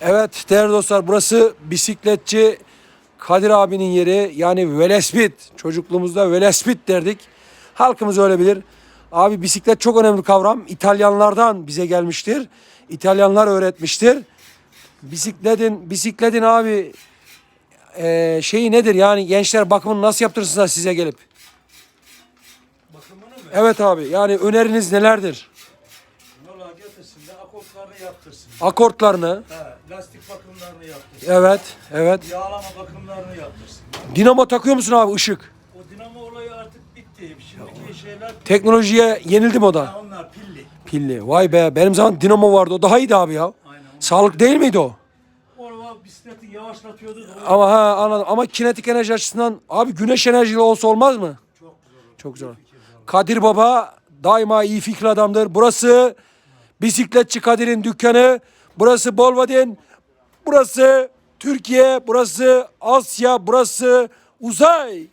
Evet değerli dostlar burası bisikletçi Kadir abinin yeri yani Velespit. Çocukluğumuzda Velespit derdik. Halkımız öyle bilir. Abi bisiklet çok önemli kavram. İtalyanlardan bize gelmiştir. İtalyanlar öğretmiştir. Bisikletin bisikletin abi eee, şeyi nedir yani gençler bakımını nasıl yaptırsınlar size gelip? Bakımını mı? Evet abi yani öneriniz nelerdir? Valla getirsin de akortlarını yaptırsın. Akortlarını. He, lastik bakımlarını yaptırsın. Evet, evet. Yağlama bakımlarını yaptırsın. Dinamo takıyor musun abi ışık? O dinamo olayı artık bitti. Şimdiki şeyler Teknolojiye yenildim o da. Onlar pilli. Pilli. Vay be benim zaman dinamo vardı. O daha iyiydi abi ya. Aynen. Sağlık değil miydi o? O bisikleti yavaşlatıyordu. da o Ama ha anladım. Ama kinetik enerji açısından abi güneş enerjili olsa olmaz mı? Çok güzel oldu. Çok güzel. Kadir Baba daima iyi fikir adamdır. Burası bisikletçi Kadir'in dükkanı. Burası Bolvadin. Burası Türkiye. Burası Asya. Burası uzay.